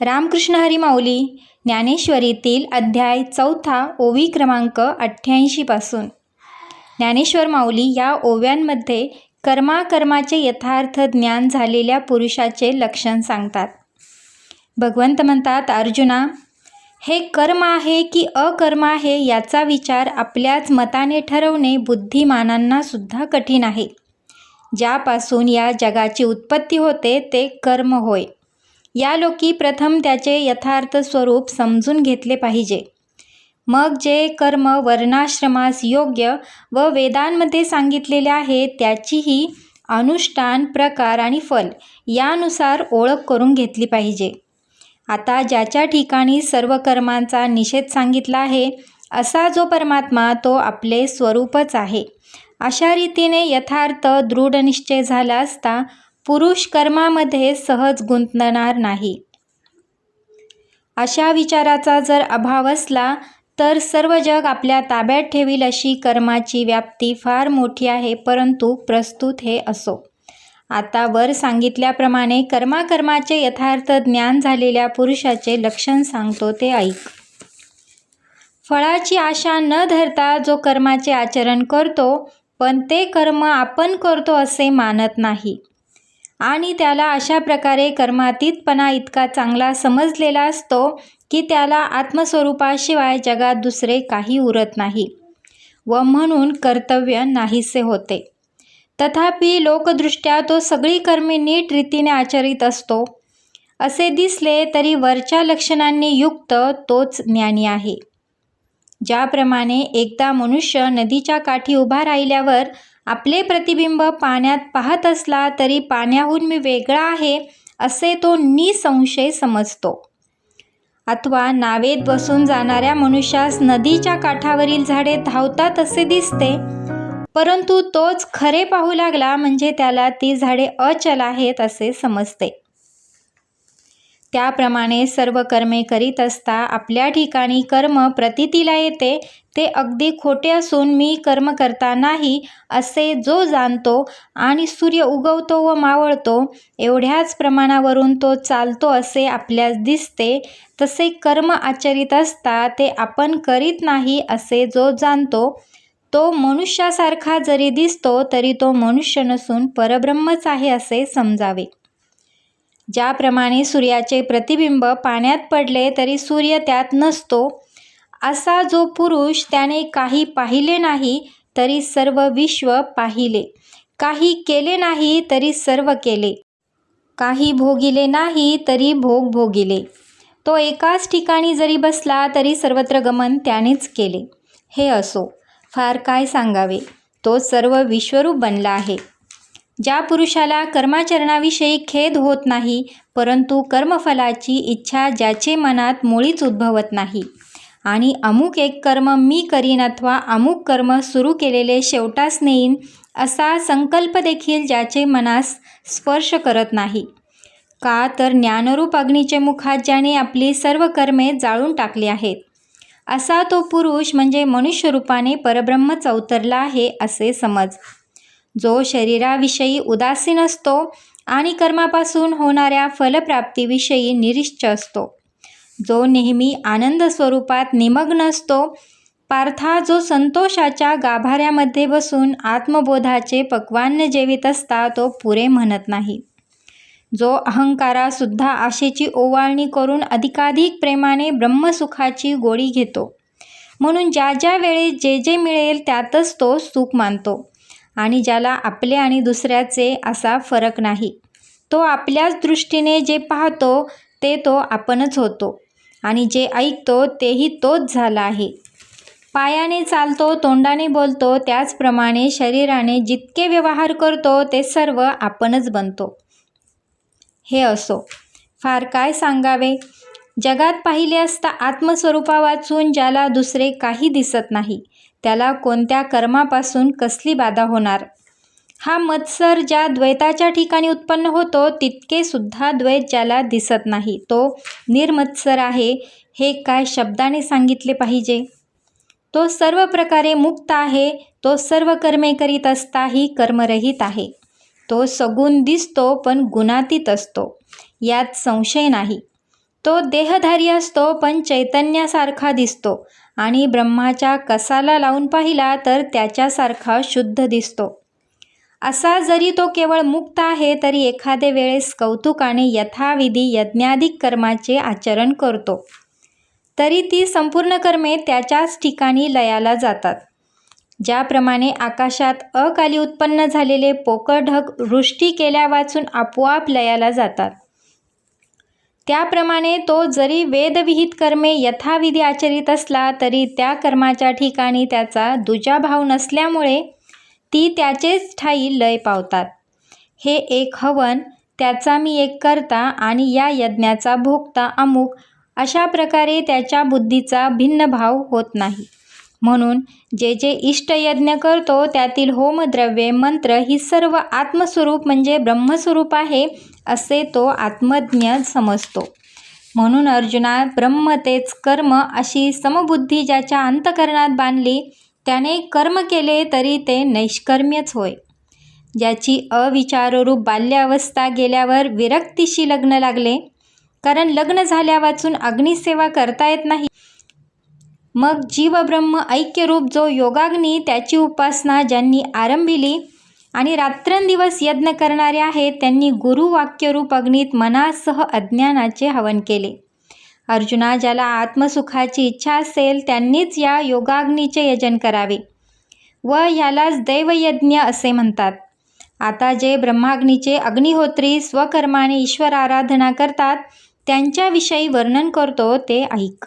रामकृष्ण हरी माऊली ज्ञानेश्वरीतील अध्याय चौथा ओवी क्रमांक अठ्ठ्याऐंशीपासून ज्ञानेश्वर माऊली या ओव्यांमध्ये कर्माकर्माचे यथार्थ ज्ञान झालेल्या पुरुषाचे लक्षण सांगतात. भगवंत म्हणतात अर्जुना हे कर्म आहे की अकर्म आहे याचा विचार आपल्याच मताने ठरवणे बुद्धिमानांना सुद्धा कठीण आहे. ज्यापासून या जगाची उत्पत्ती होते ते कर्म होय. या लोकी प्रथम त्याचे यथार्थ स्वरूप समजून घेतले पाहिजे. मग जे कर्म वर्णाश्रमास योग्य व वेदांमध्ये सांगितलेले आहे त्याचीही अनुष्ठान प्रकार आणि फल यानुसार ओळख करून घेतली पाहिजे. आता ज्याच्या ठिकाणी सर्व कर्मांचा निषेध सांगितला आहे असा जो परमात्मा तो आपले स्वरूपच आहे. अशा रीतीने यथार्थ दृढनिश्चय झाला असता पुरुष कर्मामध्ये सहज गुंतणार नाही. अशा विचाराचा जर अभाव असला तर सर्व जग आपल्या ताब्यात ठेवील अशी कर्माची व्याप्ती फार मोठी आहे परंतु प्रस्तुत हे असो. आता वर सांगितल्याप्रमाणे कर्माकर्माचे यथार्थ ज्ञान झालेल्या पुरुषाचे लक्षण सांगतो ते ऐक. फळाची आशा न धरता जो कर्माचे आचरण करतो पण ते कर्म आपण करतो असे मानत नाही. आणि त्याला अशा प्रकारे कर्मातीतपणा इतका चांगला समजलेला असतो की त्याला आत्मस्वरूपाशिवाय जगात दुसरे काही उरत नाही व म्हणून कर्तव्य नाहीसे होते. तथापि लोकदृष्ट्या तो सगळी कर्मे नीट रीतीने आचरित असतो. असे दिसले तरी वरच्या लक्षणांनी युक्त तोच ज्ञानी आहे. ज्याप्रमाणे एकदा मनुष्य नदीच्या काठी उभा राहिल्यावर आपले प्रतिबिंब पाण्यात पाहत असला तरी पाण्याहून मी वेगळा आहे असे तो निसंशय समजतो. अथवा नावेत बसून जाणाऱ्या मनुष्यास नदीच्या काठावरील झाडे धावतात असे दिसते परंतु तोच खरे पाहू लागला म्हणजे त्याला ती झाडे अचल आहेत असे समजते. त्याप्रमाणे सर्व कर्मे करीत असता आपल्या ठिकाणी कर्म प्रतितीला येते ते अगदी खोटे असून मी कर्म करता नाही असे जो जाणतो आणि सूर्य उगवतो व मावळतो एवढ्याच प्रमाणावरून तो चालतो असे आपल्यास दिसते. तसे कर्म आचरित असता ते आपण करीत नाही असे जो जाणतो तो मनुष्यासारखा जरी दिसतो तरी तो मनुष्य नसून परब्रह्मच आहे असे समजावे. ज्याप्रमाणे सूर्याचे प्रतिबिंब पाण्यात पडले तरी सूर्य त्यात नसतो. असा जो पुरुष त्याने काही पाहिले नाही तरी सर्व विश्व पाहिले. काही केले नाही तरी सर्व केले. काही भोगिले नाही तरी भोग भोगिले. तो एकाच ठिकाणी जरी बसला तरी सर्वत्र गमन त्यानेच केले. हे असो. फार काय सांगावे? तो सर्व विश्वरूप बनला आहे. ज्या पुरुषाला कर्माचरणाविषयी खेद होत नाही परंतु कर्मफलाची इच्छा ज्याचे मनात मुळीच उद्भवत नाही. आणि अमुक एक कर्म मी करीन अथवा अमुक कर्म सुरू केलेले शेवटास नेईन असा संकल्प देखील ज्याचे मनास स्पर्श करत नाही. का तर ज्ञानरूप अग्नीचे मुखात ज्याने आपली सर्व कर्मे जाळून टाकली आहेत. असा तो पुरुष म्हणजे मनुष्यरूपाने परब्रह्मच अवतरला आहे असे समज. जो शरीराविषयी उदासीन असतो आणि कर्मापासून होणाऱ्या फलप्राप्तीविषयी निरिश्च असतो. जो नेहमी आनंद स्वरूपात निमग्न असतो पार्था जो संतोषाच्या गाभाऱ्यामध्ये बसून आत्मबोधाचे पक्वान्न जेवित असता तो पुरे म्हणत नाही. जो अहंकारासुद्धा आशेची ओवाळणी करून अधिकाधिक प्रेमाने ब्रह्मसुखाची गोळी घेतो. म्हणून ज्या ज्या वेळी जे जे मिळेल त्यातच तो सुख मानतो. आणि ज्याला आपले आणि दुसऱ्याचे असा फरक नाही. तो आपल्याच दृष्टीने जे पाहतो ते तो आपणच होतो आणि जे ऐकतो तेही तोच झाला आहे. पायाने चालतो तोंडाने बोलतो त्याचप्रमाणे शरीराने जितके व्यवहार करतो ते सर्व आपणच बनतो. हे असो. फार काय सांगावे? जगात पाहिले असता आत्मस्वरूपा वाचून ज्याला दुसरे काही दिसत नाही. त्याला कोणत्या कर्मापासून कसली बाधा होणार? हा मत्सर ज्या द्वैताच्या ठिकाणी उत्पन्न होतो तितके सुद्धा द्वैत ज्याला दिसत नाही. तो निर्मत्सर आहे हे काय शब्दाने सांगितले पाहिजे? तो सर्व प्रकारे मुक्त आहे तो सर्व कर्मे करीत असताही कर्मरहित आहे. तो सगुण दिसतो पण गुणातीत असतो. यात संशय नाही. तो देहधारी असतो पण चैतन्यासारखा दिसतो. आणि ब्रह्माच्या कसाला लावून पाहिला तर त्याच्यासारखा शुद्ध दिसतो. असा जरी तो केवळ मुक्त आहे तरी एखाद्या वेळेस कौतुकाने यथाविधी यज्ञाधिक कर्माचे आचरण करतो. तरी ती संपूर्ण कर्मे त्याच्याच ठिकाणी लयाला जातात. ज्याप्रमाणे आकाशात अकाली उत्पन्न झालेले पोकळ ढग वृष्टी केल्या वाचून आपोआप लयाला जातात. त्याप्रमाणे तो जरी वेदविहित कर्मे यथाविधी आचरित असला तरी त्या कर्माच्या ठिकाणी त्याचा दुजाभाव नसल्यामुळे ती त्याचेच ठाई लय पावतात. हे एक हवन त्याचा मी एक करता आणि या यज्ञाचा भोगता अमुक अशा प्रकारे त्याच्या बुद्धीचा भिन्न भाव होत नाही. म्हणून जे जे इष्टयज्ञ करतो त्यातील होमद्रव्ये मंत्र ही सर्व आत्मस्वरूप म्हणजे ब्रह्मस्वरूप आहे असे तो आत्मज्ञ समजतो. म्हणून अर्जुना ब्रह्म तेच कर्म अशी समबुद्धी ज्याच्या अंतकरणात बांधली त्याने कर्म केले तरी ते नैष्कर्म्यच होय. ज्याची अविचाररूप बाल्यावस्था गेल्यावर विरक्तीशी लग्न लागले. कारण लग्न झाल्या वाचून अग्निसेवा करता येत नाही. मग जीवब्रह्म ऐक्यरूप जो योगाग्नी त्याची उपासना ज्यांनी आरंभिली आणि रात्रंदिवस यज्ञ करणारे आहेत त्यांनी गुरुवाक्यरूप अग्नीत मनासह अज्ञानाचे हवन केले. अर्जुना ज्याला आत्मसुखाची इच्छा असेल त्यांनीच या योगाग्नीचे यजन करावे व ह्यालाच दैवयज्ञ असे म्हणतात. आता जे ब्रह्माग्नीचे अग्निहोत्री स्वकर्माने ईश्वर आराधना करतात त्यांच्याविषयी वर्णन करतो ते ऐक.